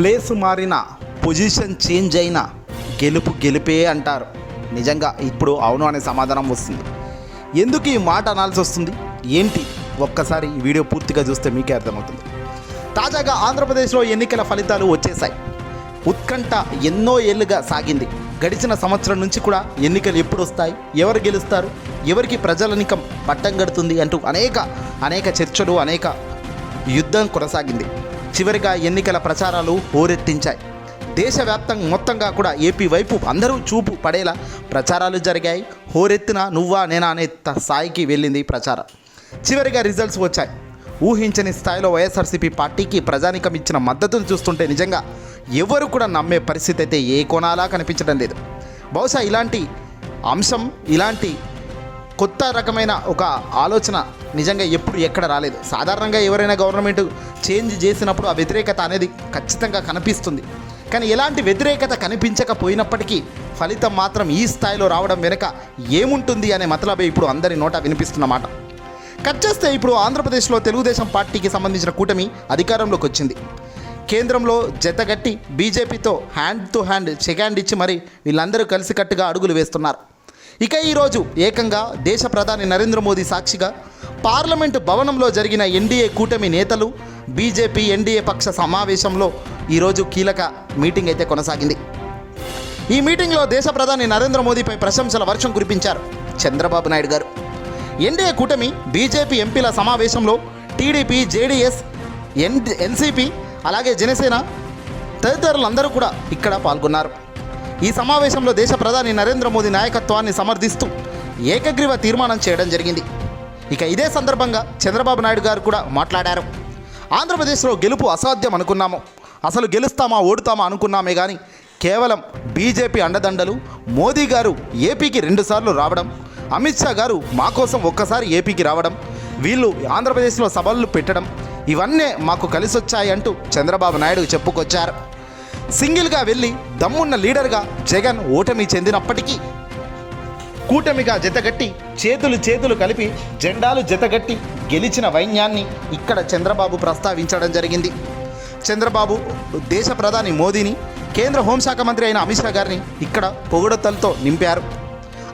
Place మారిన position change అయినా గెలుపు గెలిపే అంటారు. నిజంగా ఇప్పుడు అవును అనే సమాధానం వస్తుంది. ఎందుకు ఈ మాట అనాల్సి వస్తుంది? ఏంటి? ఒక్కసారి ఈ వీడియో పూర్తిగా చూస్తే మీకే అర్థమవుతుంది. తాజాగా ఆంధ్రప్రదేశ్లో ఎన్నికల ఫలితాలు వచ్చేశాయి. ఉత్కంఠ ఎన్నో ఏళ్ళుగా సాగింది. గడిచిన సంవత్సరం నుంచి కూడా ఎన్నికలు ఎప్పుడు వస్తాయి? ఎవరు గెలుస్తారు? ఎవరికి ప్రజలనికం పట్టం గడుతుంది అంటూ అనేక అనేక చర్చలు అనేక యుద్ధం కొనసాగింది. చివరిగా ఎన్నికల ప్రచారాలు హోరెత్తించాయి. దేశవ్యాప్తంగా మొత్తంగా కూడా ఏపీ వైపు అందరూ చూపు పడేలా ప్రచారాలు జరిగాయి. హోరెత్తిన నువ్వా నేనా అనే త- స్థాయికి వెళ్ళింది ప్రచారం. చివరిగా రిజల్ట్స్ వచ్చాయి. ఊహించని స్థాయిలో వైఎస్ఆర్సీపీ పార్టీకి ప్రజానికం ఇచ్చిన మద్దతును చూస్తుంటే నిజంగా ఎవరు కూడా నమ్మే పరిస్థితి అయితే ఏ కోణాలా కనిపించడం లేదు. బహుశా ఇలాంటి అంశం ఇలాంటి కొత్త రకమైన ఒక ఆలోచన నిజంగా ఎప్పుడు ఎక్కడ రాలేదు. సాధారణంగా ఎవరైనా గవర్నమెంట్ చేంజ్ చేసినప్పుడు ఆ వ్యతిరేకత అనేది ఖచ్చితంగా కనిపిస్తుంది. కానీ ఎలాంటి వ్యతిరేకత కనిపించకపోయినప్పటికీ ఫలితం మాత్రం ఈ స్థాయిలో రావడం వెనుక ఏముంటుంది అనే మతలబే ఇప్పుడు అందరి నోట వినిపిస్తున్నమాట కట్ చేస్తే ఇప్పుడు ఆంధ్రప్రదేశ్లో తెలుగుదేశం పార్టీకి సంబంధించిన కూటమి అధికారంలోకి వచ్చింది. కేంద్రంలో జతగట్టి బీజేపీతో hand to hand check hand ఇచ్చి మరి వీళ్ళందరూ కలిసికట్టుగా అడుగులు వేస్తున్నారు. ఇక ఈరోజు ఏకంగా దేశ ప్రధాని నరేంద్ర మోదీ సాక్షిగా పార్లమెంటు భవనంలో జరిగిన ఎన్డీఏ కూటమి నేతలు బీజేపీ ఎన్డీఏ పక్ష సమావేశంలో ఈరోజు కీలక మీటింగ్ అయితే కొనసాగింది. ఈ మీటింగ్లో దేశ ప్రధాని నరేంద్ర మోదీపై ప్రశంసల వర్షం కురిపించారు చంద్రబాబు నాయుడు గారు. ఎన్డీఏ కూటమి బీజేపీ ఎంపీల సమావేశంలో టీడీపీ జేడీఎస్ ఎన్ ఎన్సీపీ అలాగే జనసేన తదితరులందరూ కూడా ఇక్కడ పాల్గొన్నారు. ఈ సమావేశంలో దేశ ప్రధాని నరేంద్ర మోదీ నాయకత్వాన్ని సమర్థిస్తూ ఏకగ్రీవ తీర్మానం చేయడం జరిగింది. ఇక ఇదే సందర్భంగా చంద్రబాబు నాయుడు గారు కూడా మాట్లాడారు. ఆంధ్రప్రదేశ్లో గెలుపు అసాధ్యం అనుకున్నాము. అసలు గెలుస్తామా ఓడుతామా అనుకున్నామే కానీ కేవలం బీజేపీ అండదండలు మోదీ గారు ఏపీకి రెండుసార్లు రావడం అమిత్ షా గారు మా కోసం ఒక్కసారి ఏపీకి రావడం వీళ్ళు ఆంధ్రప్రదేశ్లో సభలు పెట్టడం ఇవన్నీ మాకు కలిసొచ్చాయి అంటూ చంద్రబాబు నాయుడు చెప్పుకొచ్చారు. సింగిల్గా వెళ్ళి దమ్మున్న లీడర్గా జగన్ ఓటమి చెందినప్పటికీ కూటమిగా జతగట్టి చేతులు చేతులు కలిపి జెండాలు జతగట్టి గెలిచిన వైన్యాన్ని ఇక్కడ చంద్రబాబు ప్రస్తావించడం జరిగింది. చంద్రబాబు దేశ ప్రధాని మోదీని కేంద్ర హోంశాఖ మంత్రి అయిన అమిత్ షా గారిని ఇక్కడ పొగడతలతో నింపారు.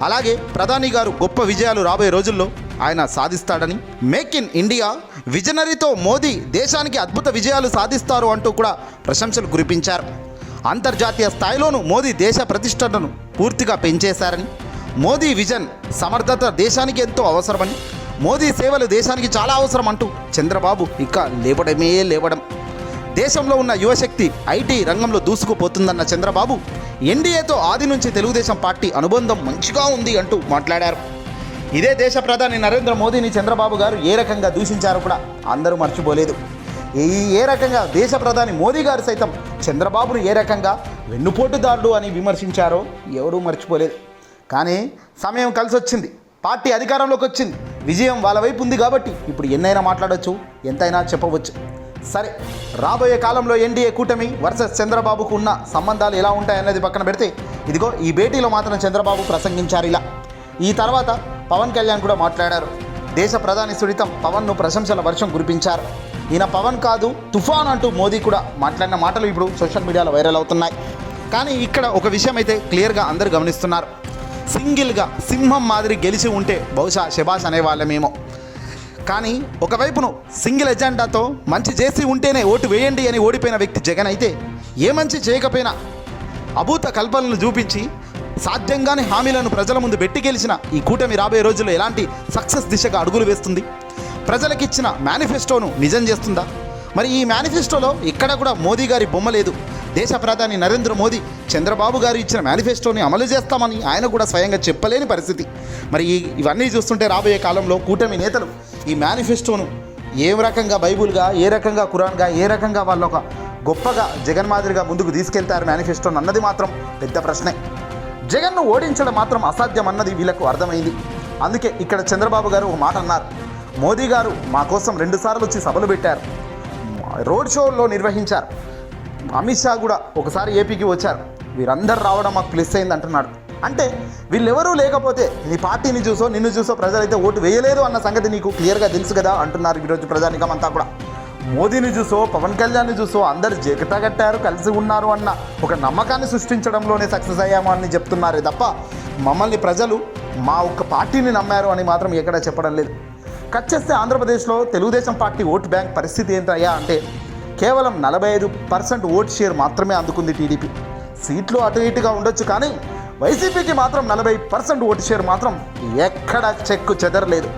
అలాగే ప్రధాని గారు గొప్ప విజయాలు రాబోయే రోజుల్లో ఆయన సాధిస్తాడని మేక్ ఇన్ ఇండియా విజనరీతో మోదీ దేశానికి అద్భుత విజయాలు సాధిస్తారు అంటూ కూడా ప్రశంసలు కురిపించారు. అంతర్జాతీయ స్థాయిలోనూ మోదీ దేశ ప్రతిష్టను పూర్తిగా పెంచేశారని మోదీ విజన్ సమర్థత దేశానికి ఎంతో అవసరమని మోదీ సేవలు దేశానికి చాలా అవసరం అంటూ చంద్రబాబు ఇక లేవడమే లేవడం. దేశంలో ఉన్న యువశక్తి ఐటీ రంగంలో దూసుకుపోతుందన్న చంద్రబాబు ఎన్డీఏతో ఆది నుంచి తెలుగుదేశం పార్టీ అనుబంధం మంచిగా ఉంది అంటూ మాట్లాడారు. ఇదే దేశ ప్రధాని నరేంద్ర మోదీని చంద్రబాబు గారు ఏ రకంగా దూషించారో కూడా అందరూ మర్చిపోలేదు. ఏ ఏ రకంగా? దేశ ప్రధాని మోదీ గారు సైతం చంద్రబాబును ఏ రకంగా వెన్నుపోటుదారుడు అని విమర్శించారో ఎవరూ మర్చిపోలేదు. కానీ సమయం కలిసి వచ్చింది పార్టీ అధికారంలోకి వచ్చింది. విజయం వాళ్ళ వైపు ఉంది కాబట్టి ఇప్పుడు ఎన్నైనా మాట్లాడొచ్చు ఎంతైనా చెప్పవచ్చు. సరే రాబోయే కాలంలో ఎన్డీఏ కూటమి వర్సెస్ చంద్రబాబుకు ఉన్న సంబంధాలు ఎలా ఉంటాయన్నది పక్కన పెడితే ఇదిగో ఈ భేటీలో మాత్రం చంద్రబాబు ప్రసంగించారు ఇలా. ఈ తర్వాత పవన్ కళ్యాణ్ కూడా మాట్లాడారు. దేశ ప్రధాని సుడితం పవన్ను ప్రశంసల వర్షం కురిపించారు. ఈయన పవన్ కాదు తుఫాన్ అంటూ మోదీ కూడా మాట్లాడిన మాటలు ఇప్పుడు సోషల్ మీడియాలో వైరల్ అవుతున్నాయి. కానీ ఇక్కడ ఒక విషయం అయితే క్లియర్గా అందరూ గమనిస్తున్నారు. సింగిల్గా సింహం మాదిరి గెలిచి ఉంటే బహుశా శబాష్ అనేవాళ్ళమేమో. కానీ ఒకవైపును సింగిల్ ఎజెండాతో మంచి చేసి ఉంటేనే ఓటు వేయండి అని ఓడిపోయిన వ్యక్తి జగన్ అయితే ఏ మంచి చేయకపోయినా అభూత కల్పనలు చూపించి సాధ్యంగానే హామీలను ప్రజల ముందు పెట్టి గెలిచిన ఈ కూటమి రాబోయే రోజుల్లో ఎలాంటి సక్సెస్ దిశగా అడుగులు వేస్తుంది? ప్రజలకిచ్చిన మేనిఫెస్టోను నిజం చేస్తుందా? మరి ఈ మేనిఫెస్టోలో ఇక్కడ కూడా మోదీ గారి బొమ్మ లేదు. దేశ ప్రధాని నరేంద్ర మోదీ చంద్రబాబు గారు ఇచ్చిన మేనిఫెస్టోని అమలు చేస్తామని ఆయన కూడా స్వయంగా చెప్పలేని పరిస్థితి. మరి ఈ ఇవన్నీ చూస్తుంటే రాబోయే కాలంలో కూటమి నేతలు ఈ మేనిఫెస్టోను ఏ రకంగా బైబుల్గా ఏ రకంగా ఖురాన్గా ఏ రకంగా వాళ్ళు ఒక గొప్పగా జగన్ మాదిరిగా ముందుకు తీసుకెళ్తారు మేనిఫెస్టోని అన్నది మాత్రం పెద్ద ప్రశ్నే. జగన్ను ఓడించడం మాత్రం అసాధ్యం అన్నది వీళ్ళకు అర్థమైంది. అందుకే ఇక్కడ చంద్రబాబు గారు ఒక మాట అన్నారు. మోదీ గారు మా కోసం రెండుసార్లు వచ్చి సభలు పెట్టారు. రోడ్ షోలో నిర్వహించారు. అమిత్ షా కూడా ఒకసారి ఏపీకి వచ్చారు. వీరందరూ రావడం మాకు ప్లస్ అయింది అంటున్నాడు. అంటే వీళ్ళెవరూ లేకపోతే నీ పార్టీని చూసో నిన్ను చూసో ప్రజలైతే ఓటు వేయలేదు అన్న సంగతి నీకు క్లియర్గా తెలుసు కదా అంటున్నారు ఈరోజు ప్రజానికం అంతా కూడా. మోదీని చూసో పవన్ కళ్యాణ్ని చూసో అందరు కట్టారు కలిసి ఉన్నారు అన్న ఒక నమ్మకాన్ని సృష్టించడంలోనే సక్సెస్ అయ్యాము అని చెప్తున్నారే తప్ప మమ్మల్ని ప్రజలు మా ఒక్క పార్టీని నమ్మారు అని మాత్రం ఎక్కడా చెప్పడం లేదు. కట్ చేస్తే ఆంధ్రప్రదేశ్లో తెలుగుదేశం పార్టీ ఓటు బ్యాంక్ పరిస్థితి ఏంటయ్యా అంటే కేవలం నలభై ఐదు పర్సెంట్ ఓట్ షేర్ మాత్రమే అందుకుంది టీడీపీ. సీట్లు అటు ఇటుగా ఉండొచ్చు కానీ వైసీపీకి మాత్రం నలభై పర్సెంట్ ఓటు షేర్ మాత్రం ఎక్కడ చెక్కు చెదరలేదు.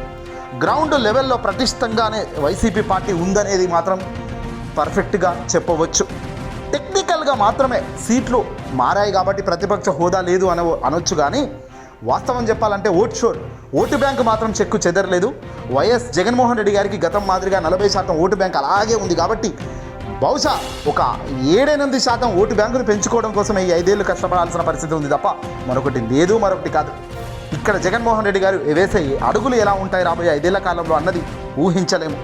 గ్రౌండ్ లెవెల్లో ప్రతిష్టంగానే వైసీపీ పార్టీ ఉందనేది మాత్రం పర్ఫెక్ట్గా చెప్పవచ్చు. టెక్నికల్గా మాత్రమే సీట్లు మారాయి కాబట్టి ప్రతిపక్ష హోదా లేదు అన అనొచ్చు కానీ వాస్తవం చెప్పాలంటే ఓట్ షోర్. ఓటు బ్యాంకు మాత్రం చెక్కు చెదరలేదు. వైఎస్ జగన్మోహన్ రెడ్డి గారికి గతం మాదిరిగా నలభై శాతం ఓటు బ్యాంక్ అలాగే ఉంది కాబట్టి బహుశా ఒక ఏడెనిమిది శాతం ఓటు బ్యాంకును పెంచుకోవడం కోసం ఈ ఐదేళ్ళు కష్టపడాల్సిన పరిస్థితి ఉంది తప్ప మరొకటి లేదు మరొకటి కాదు. ఇక్కడ జగన్మోహన్ రెడ్డి గారు వేసే అడుగులు ఎలా ఉంటాయి రాబోయే ఐదేళ్ళ కాలంలో అన్నది ఊహించలేము.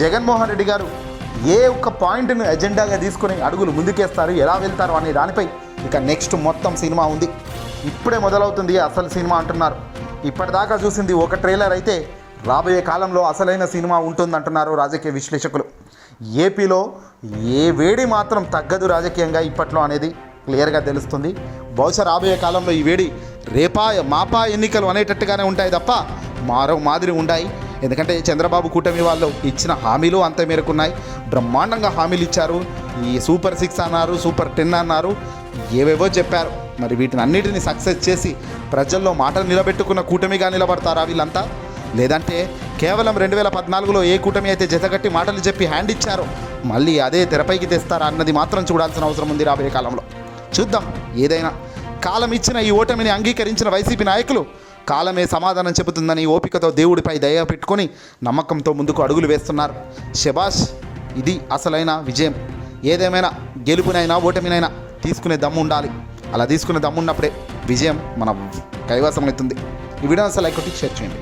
జగన్మోహన్ రెడ్డి గారు ఏ ఒక్క పాయింట్ను ఎజెండాగా తీసుకుని అడుగులు ముందుకేస్తారు ఎలా వెళ్తారు అనే దానిపై ఇక నెక్స్ట్ మొత్తం సినిమా ఉంది. ఇప్పుడే మొదలవుతుంది అసలు సినిమా అంటున్నారు. ఇప్పటిదాకా చూసింది ఒక ట్రైలర్ అయితే రాబోయే కాలంలో అసలైన సినిమా ఉంటుందంటున్నారు రాజకీయ విశ్లేషకులు. ఏపీలో ఏ వేడి మాత్రం తగ్గదు రాజకీయంగా ఇప్పట్లో అనేది క్లియర్గా తెలుస్తుంది. బహుశా రాబోయే కాలంలో ఈ వేడి రేపా మాపా ఎన్నికలు అనేటట్టుగానే ఉంటాయి తప్ప మారో మాదిరి ఉండాయి. ఎందుకంటే చంద్రబాబు కూటమి వాళ్ళు ఇచ్చిన హామీలు అంత మేరకు ఉన్నాయి బ్రహ్మాండంగా హామీలు ఇచ్చారు. ఈ సూపర్ సిక్స్ అన్నారు సూపర్ టెన్ అన్నారు ఏవేవో చెప్పారు. మరి వీటిని అన్నిటిని సక్సెస్ చేసి ప్రజల్లో మాటలు నిలబెట్టుకున్న కూటమిగా నిలబడతారా వీళ్ళంతా? లేదంటే కేవలం రెండు వేల పద్నాలుగులో ఏ కూటమి అయితే జతగట్టి మాటలు చెప్పి హ్యాండ్ ఇచ్చారో మళ్ళీ అదే తెరపైకి తెస్తారా అన్నది మాత్రం చూడాల్సిన అవసరం ఉంది రాబోయే కాలంలో. చూద్దాం ఏదైనా కాలం ఇచ్చిన ఈ ఓటమిని అంగీకరించిన వైసీపీ నాయకులు కాలమే సమాధానం చెబుతుందని ఓపికతో దేవుడిపై దయ పెట్టుకొని నమ్మకంతో ముందుకు అడుగులు వేస్తున్నారు. శబాష్ ఇది అసలైన విజయం. ఏదేమైనా గెలుపునైనా ఓటమినైనా తీసుకునే దమ్ము ఉండాలి. అలా తీసుకునే దమ్మున్నప్పుడే విజయం మన కైవసం అవుతుంది ఈ వీడియో అసలు లైక్ కొట్టి షేర్ చేయండి.